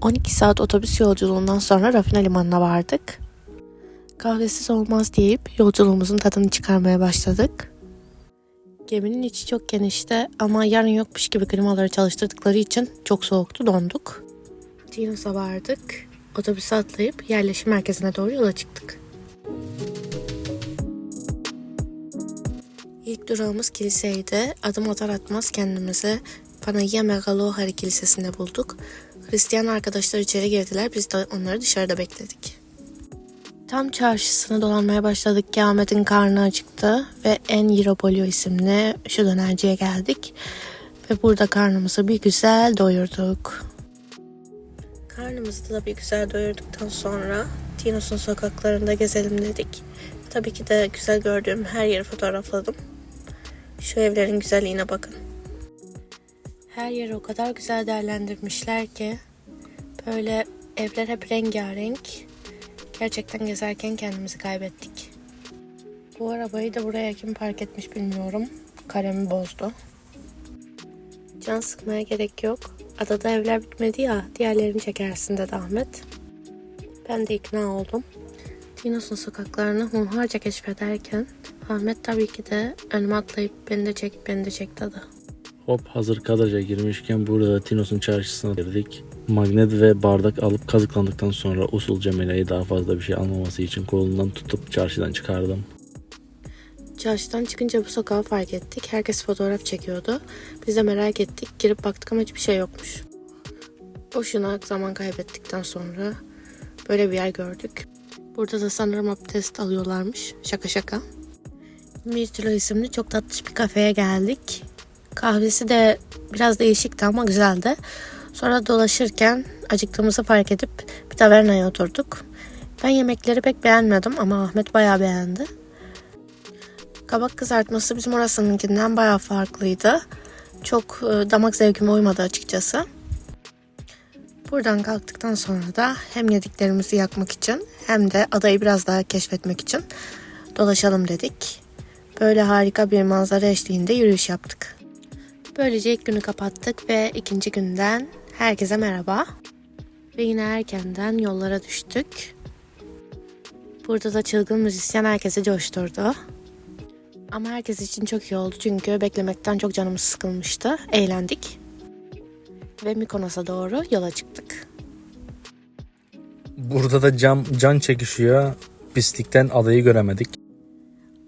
12 saat otobüs yolculuğundan sonra Rafina Limanı'na vardık. Kahvesiz olmaz deyip yolculuğumuzun tadını çıkarmaya başladık. Geminin içi çok genişti ama yarın yokmuş gibi klimaları çalıştırdıkları için çok soğuktu donduk. Tinos'a vardık. Otobüse atlayıp yerleşim merkezine doğru yola çıktık. İlk durağımız kiliseydi. Adım atar atmaz kendimizi Panagia Megalohari Kilisesi'nde bulduk. Hristiyan arkadaşlar içeri girdiler. Biz de onları dışarıda bekledik. Tam çarşısını dolanmaya başladık ki Ahmet'in karnı acıktı ve En Yiropolio isimli şu dönerciye geldik. Ve burada karnımızı bir güzel doyurduk. Karnımızı da bir güzel doyurduktan sonra Tinos'un sokaklarında gezelim dedik. Tabii ki de güzel gördüğüm her yeri fotoğrafladım. Şu evlerin güzelliğine bakın. Her yeri o kadar güzel değerlendirmişler ki böyle evler hep rengarenk. Gerçekten gezerken kendimizi kaybettik. Bu arabayı da buraya kim park etmiş bilmiyorum. Karemi bozdu. Can sıkmaya gerek yok. Adada evler bitmedi ya diğerlerini çekersin dedi Ahmet. Ben de ikna oldum. Tinos'un sokaklarını hunharca keşfederken Ahmet tabii ki de önüme atlayıp beni de çek beni de çek dedi. Hop hazır kadraja girmişken burada da Tinos'un çarşısına girdik. Magnet ve bardak alıp kazıklandıktan sonra usulca Mela'yı daha fazla bir şey almaması için kolundan tutup çarşıdan çıkardım. Çarşıdan çıkınca bu sokağı fark ettik. Herkes fotoğraf çekiyordu. Biz de merak ettik. Girip baktık ama hiçbir şey yokmuş. Boşuna zaman kaybettikten sonra böyle bir yer gördük. Burada da sanırım abdest alıyorlarmış. Şaka şaka. Mirtilo isimli çok tatlış bir kafeye geldik. Kahvesi de biraz değişikti ama güzeldi. Sonra dolaşırken acıktığımızı fark edip bir tavernaya oturduk. Ben yemekleri pek beğenmedim ama Ahmet bayağı beğendi. Kabak kızartması bizim orasınınkinden bayağı farklıydı. Çok e, damak zevkime uymadı açıkçası. Buradan kalktıktan sonra da hem yediklerimizi yakmak için hem de adayı biraz daha keşfetmek için dolaşalım dedik. Böyle harika bir manzara eşliğinde yürüyüş yaptık. Böylece ilk günü kapattık ve ikinci günden herkese merhaba. Ve yine erkenden yollara düştük. Burada da çılgın müzisyen herkesi coşturdu. Ama herkes için çok iyi oldu çünkü beklemekten çok canımız sıkılmıştı. Eğlendik. Ve Mikonos'a doğru yola çıktık. Burada da cam, can çekişiyor. Pislikten adayı göremedik.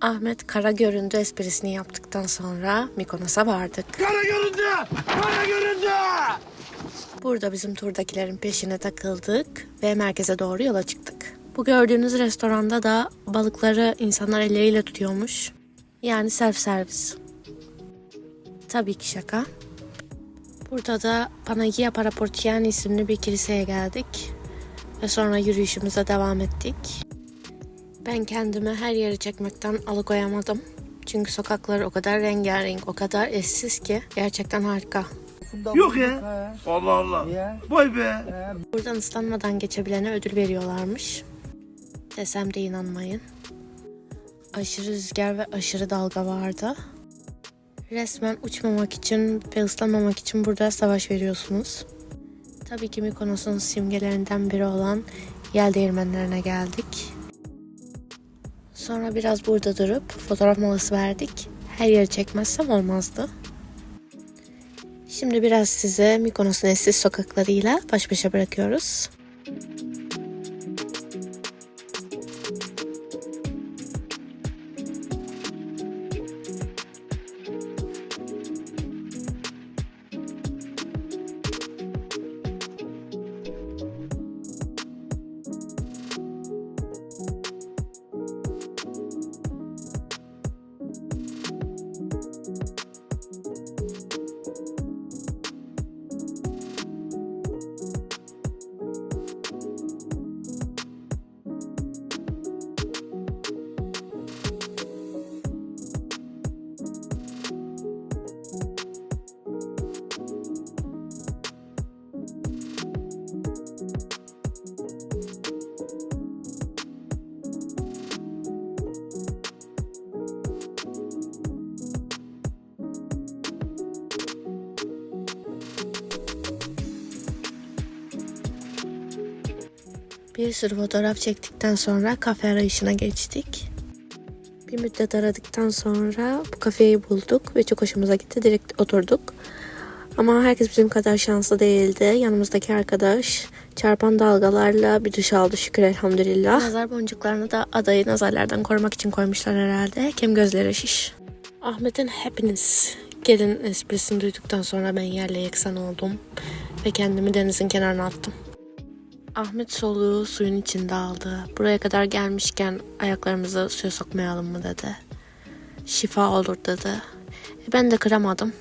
Ahmet kara göründü esprisini yaptıktan sonra Mikonos'a vardık. Kara göründü! Kara göründü! Burada bizim turdakilerin peşine takıldık ve merkeze doğru yola çıktık. Bu gördüğünüz restoranda da balıkları insanlar elleriyle tutuyormuş. Yani self servis. Tabii ki şaka. Burada da Panagia Paraportiani isimli bir kiliseye geldik. Ve sonra yürüyüşümüze devam ettik. Ben kendimi her yeri çekmekten alıkoyamadım. Çünkü sokakları o kadar rengarenk, o kadar eşsiz ki gerçekten harika. Yok ya. Allah Allah. Vay be. Buradan ıslanmadan geçebilene ödül veriyorlarmış. Desem de inanmayın. Aşırı rüzgar ve aşırı dalga vardı. Resmen uçmamak için ve ıslanmamak için burada savaş veriyorsunuz. Tabii ki Mykonos'un simgelerinden biri olan yel değirmenlerine geldik. Sonra biraz burada durup fotoğraf molası verdik. Her yeri çekmezsem olmazdı. Şimdi biraz size Mykonos'un eşsiz sokaklarıyla baş başa bırakıyoruz. Bir sürü fotoğraf çektikten sonra kafe arayışına geçtik. Bir müddet aradıktan sonra bu kafeyi bulduk ve çok hoşumuza gitti. Direkt oturduk. Ama herkes bizim kadar şanslı değildi. Yanımızdaki arkadaş çarpan dalgalarla bir duş aldı şükür elhamdülillah. Nazar boncuklarını da adayı nazarlardan korumak için koymuşlar herhalde. Kem gözleri şiş. Ahmet'in hepiniz gelin esprisini duyduktan sonra ben yerle yeksan oldum. Ve kendimi denizin kenarına attım. Ahmet soluğu suyun içinde aldı. Buraya kadar gelmişken ayaklarımızı suya sokmayalım mı dedi. Şifa olur dedi. E ben de kıramadım.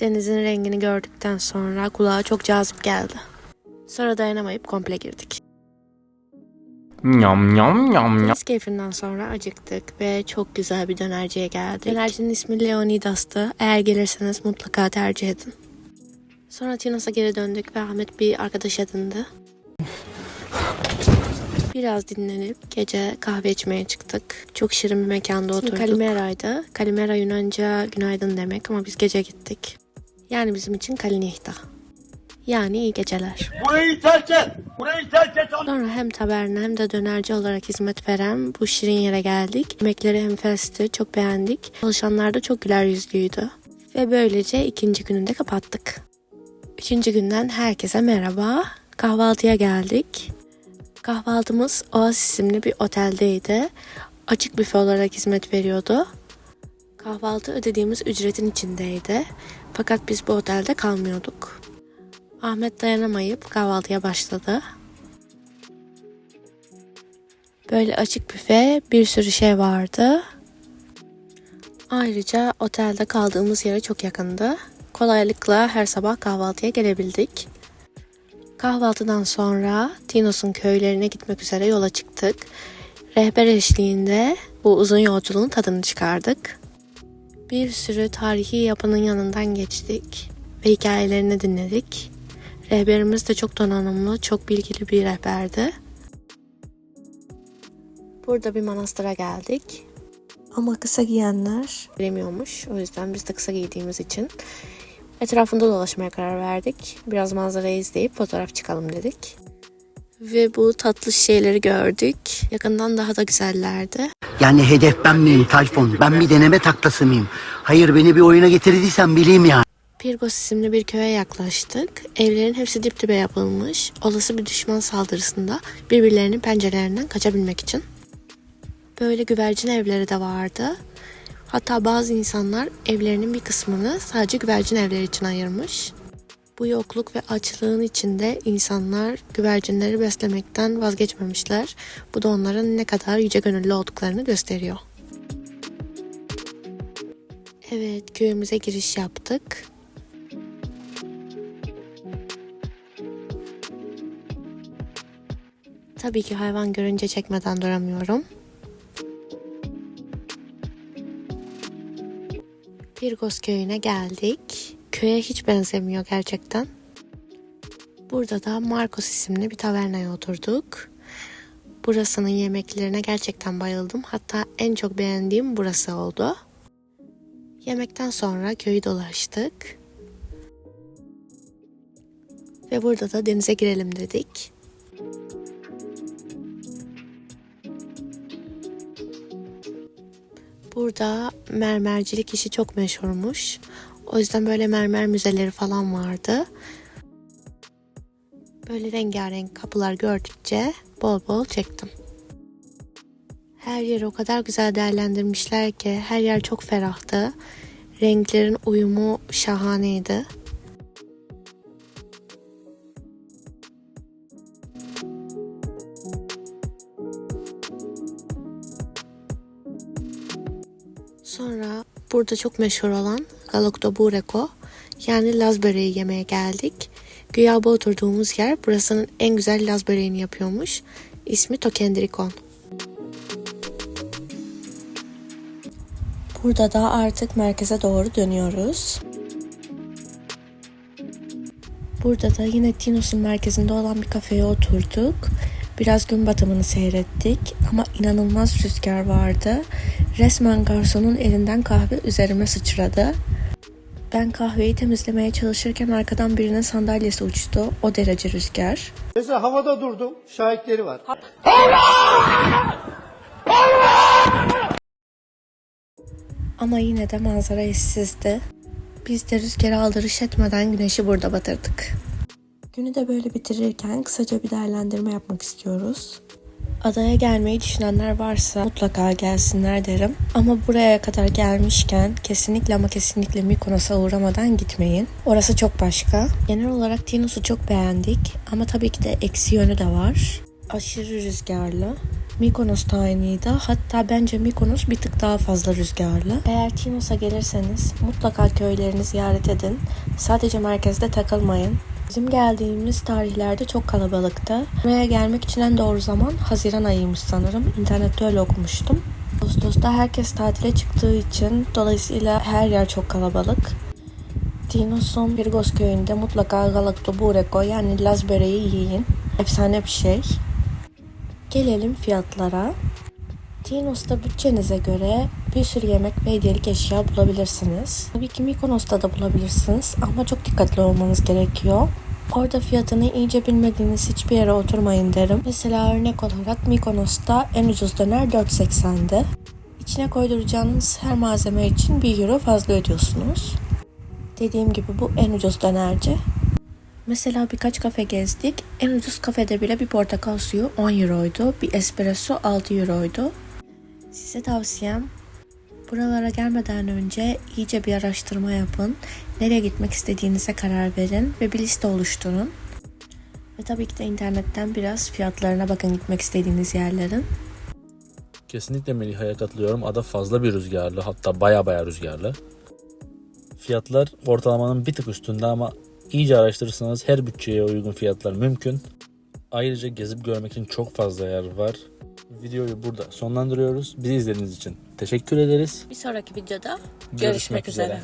Denizin rengini gördükten sonra kulağa çok cazip geldi. Sonra dayanamayıp komple girdik. Nyam nyam nyam nyam. Deniz keyfinden sonra acıktık ve çok güzel bir dönerciye geldik. Dönercinin ismi Leonidas'tı. Eğer gelirseniz mutlaka tercih edin. Sonra Tinos'a geri döndük ve Ahmet bir arkadaş edindi. Biraz dinlenip gece kahve içmeye çıktık. Çok şirin bir mekanda oturduk. Kalimera'ydı. Kalimera Yunanca günaydın demek ama biz gece gittik. Yani bizim için Kalinihta. Yani iyi geceler. Burayı terk et. Burayı terk et. Sonra hem taberna hem de dönerci olarak hizmet veren bu şirin yere geldik. Yemekleri enfesti, çok beğendik. Çalışanlar da çok güler yüzlüydü. Ve böylece ikinci gününde kapattık. Üçüncü günden herkese merhaba. Kahvaltıya geldik. Kahvaltımız Oasis isimli bir oteldeydi. Açık büfe olarak hizmet veriyordu. Kahvaltı ödediğimiz ücretin içindeydi. Fakat biz bu otelde kalmıyorduk. Ahmet dayanamayıp kahvaltıya başladı. Böyle açık büfe bir sürü şey vardı. Ayrıca otelde kaldığımız yere çok yakındı. Kolaylıkla her sabah kahvaltıya gelebildik. Kahvaltıdan sonra Tinos'un köylerine gitmek üzere yola çıktık. Rehber eşliğinde bu uzun yolculuğun tadını çıkardık. Bir sürü tarihi yapının yanından geçtik ve hikayelerini dinledik. Rehberimiz de çok donanımlı, çok bilgili bir rehberdi. Burada bir manastıra geldik. Ama kısa giyenler giremiyormuş. O yüzden biz de kısa giydiğimiz için etrafında dolaşmaya karar verdik. Biraz manzarayı izleyip fotoğraf çıkalım dedik. Ve bu tatlı şeyleri gördük. Yakından daha da güzellerdi. Yani hedef ben miyim Tayfun? Ben bir deneme taklası mıyım? Hayır beni bir oyuna getirdiysen bileyim ya. Pirgos isimli bir köye yaklaştık. Evlerin hepsi dip dibe yapılmış. Olası bir düşman saldırısında birbirlerinin pencerelerinden kaçabilmek için. Böyle güvercin evleri de vardı. Hatta bazı insanlar evlerinin bir kısmını sadece güvercin evleri için ayırmış. Bu yokluk ve açlığın içinde insanlar güvercinleri beslemekten vazgeçmemişler. Bu da onların ne kadar yüce gönüllü olduklarını gösteriyor. Evet, köyümüze giriş yaptık. Tabii ki hayvan görünce çekmeden duramıyorum. Pirgos köyüne geldik. Köye hiç benzemiyor gerçekten. Burada da Marcos isimli bir tavernaya oturduk. Burasının yemeklerine gerçekten bayıldım. Hatta en çok beğendiğim burası oldu. Yemekten sonra köyü dolaştık. Ve burada da denize girelim dedik. Burada mermercilik işi çok meşhurmuş. O yüzden böyle mermer müzeleri falan vardı. Böyle rengarenk kapılar gördükçe bol bol çektim. Her yeri o kadar güzel değerlendirmişler ki her yer çok ferahtı. Renklerin uyumu şahaneydi. Burada çok meşhur olan Galokto Bureko yani Laz böreği yemeye geldik. Güya bu oturduğumuz yer burasının en güzel Laz böreğini yapıyormuş. İsmi Tokendrikon. Burada da artık merkeze doğru dönüyoruz. Burada da yine Tinos'un merkezinde olan bir kafeye oturduk. Biraz gün batımını seyrettik ama inanılmaz rüzgar vardı. Resmen garsonun elinden kahve üzerime sıçradı. Ben kahveyi temizlemeye çalışırken arkadan birinin sandalyesi uçtu. O derece rüzgar. Mesela havada durdum, şahitleri var. Ama yine de manzara eşsizdi. Biz de rüzgara aldırış etmeden güneşi burada batırdık. Günü de böyle bitirirken kısaca bir değerlendirme yapmak istiyoruz. Adaya gelmeyi düşünenler varsa mutlaka gelsinler derim. Ama buraya kadar gelmişken kesinlikle ama kesinlikle Mykonos'a uğramadan gitmeyin. Orası çok başka. Genel olarak Tinos'u çok beğendik ama tabii ki de eksi yönü de var. Aşırı rüzgarlı. Mykonos aynıydı. Hatta bence Mykonos bir tık daha fazla rüzgarlı. Eğer Tinos'a gelirseniz mutlaka köylerini ziyaret edin. Sadece merkezde takılmayın. Bizim geldiğimiz tarihlerde çok kalabalıktı. Buraya gelmek için en doğru zaman Haziran ayıymış sanırım. İnternette öyle okumuştum. Ağustos'ta herkes tatile çıktığı için dolayısıyla her yer çok kalabalık. Tinos'un Pirgos köyünde mutlaka Galakto Bureko yani Laz böreği yiyin. Efsane bir şey. Gelelim fiyatlara. Tinos'ta bütçenize göre bir sürü yemek ve hediyelik eşya bulabilirsiniz. Tabii ki Mykonos'ta da bulabilirsiniz ama çok dikkatli olmanız gerekiyor. Orada fiyatını iyice bilmediğiniz hiçbir yere oturmayın derim. Mesela örnek olarak Mykonos'ta en ucuz döner 4.80'di. İçine koyduracağınız her malzeme için 1 euro fazla ödüyorsunuz. Dediğim gibi bu en ucuz dönerci. Mesela birkaç kafe gezdik. En ucuz kafede bile bir portakal suyu 10 euroydu. Bir espresso 6 euroydu. Size tavsiyem buralara gelmeden önce iyice bir araştırma yapın. Nereye gitmek istediğinize karar verin ve bir liste oluşturun. Ve tabii ki de internetten biraz fiyatlarına bakın gitmek istediğiniz yerlerin. Kesinlikle Meliha'ya katılıyorum. Ada fazla bir rüzgarlı. Hatta baya baya rüzgarlı. Fiyatlar ortalamanın bir tık üstünde ama iyice araştırırsanız her bütçeye uygun fiyatlar mümkün. Ayrıca gezip görmek için çok fazla yer var. Videoyu burada sonlandırıyoruz. Bizi izlediğiniz için teşekkür ederiz. Bir sonraki videoda Görüşmek üzere.